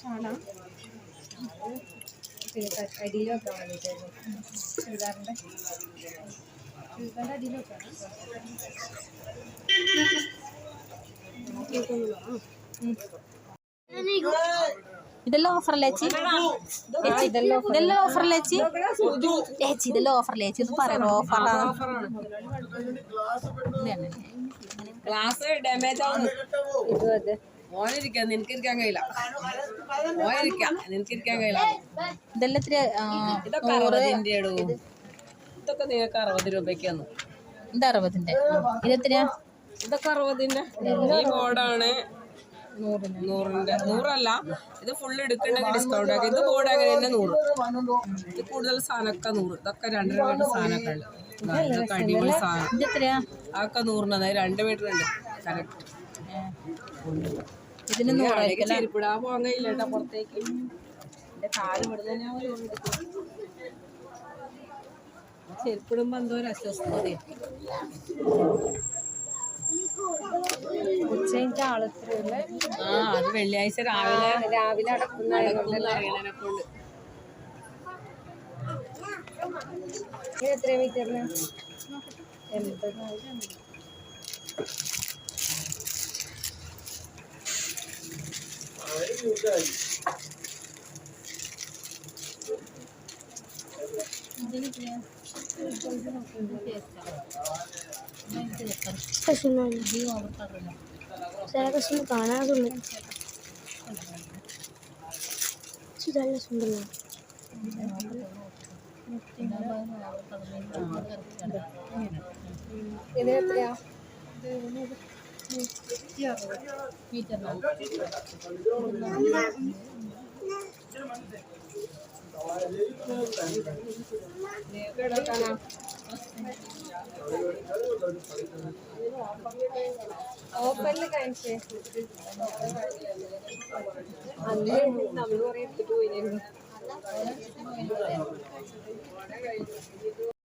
ഷാളാണ് അടിയിലൊക്കെ വന്നിട്ടായിരുന്നു ചുരിദാറിന്റെ ചുരിദാറിന്റെ അടിയിലൊക്കെ ഇതെല്ലാം ഓഫറല്ലേ ചേച്ചി? ചേച്ചി ഇതെല്ലാം ഓഫറല്ലേ ചേച്ചി? ചേച്ചി ഇതെല്ലാം ഓഫറല്ലേ ചേച്ചി ഇത് പറയണോ ഓഫറാണ് ഗ്ലാസ് ഡാമേജ് ആവുന്നു. ഇതും അതെ. മോനിരിക്കാം നിനക്കിരിക്കാൻ കഴിയില്ല. മോനിരിക്കാം നിനക്കിരിക്കാൻ കഴിയില്ല. ഇതെല്ലാം ഇത്തിരി ആ, ഇതൊക്കെ അറുപതിന്റെ ഇടൂ ഇതൊക്കെ നിങ്ങൾക്ക് അറുപത് രൂപയ്ക്കാന്ന് ഇത് അറുപതിന്റെ. ഇതെത്രയാ ഇതൊക്കെ അറുപതിന്റെ ഈ ബോർഡാണ് നൂറിന്റെ. നൂറല്ല. ഇത് ഫുൾ എടുക്കണ്ടെങ്കിൽ ഡിസ്കൗണ്ട് ആക്കി ഇത് ബോർഡ് അങ്ങനെ തന്നെ നൂറ്. ഇത് കൂടുതൽ സാധനമൊക്കെ നൂറ്. ഇതൊക്കെ രണ്ട് രൂപയുടെ സാധനമൊക്കെ ഉണ്ട്. ഇതൊക്കെ അടിപൊളി സാധനം. അതൊക്കെ നൂറിന്. അതായത് രണ്ട് ഉണ്ട്. കറക്റ്റ് ഇതിന് നൂറായിരിക്കും അല്ലേ? ചെരുപ്പിടാൻ പോകാൻ കഴിയില്ല കേട്ടോ പുറത്തേക്ക്? എന്റെ കാൽ ഇവിടെ ചെരുപ്പിടുമ്പോ എന്തോ ഒരു അസ്വസ്ഥത ആ അത് വെള്ളിയാഴ്ച രാവിലെ രാവിലെ എത്ര മീറ്ററിന്? എൺപത്. Thank you. കശുമാ സാറേ കശുമ കാണാതുണ്ട് നല്ല സുന്ദരം ഇതിനെത്രയാ മീറ്റർ ഓഫറിൽ കാണിച്ചേ അല്ലേ നമ്മൾ കുറെ എടുത്തിട്ട് പോയിരുന്നു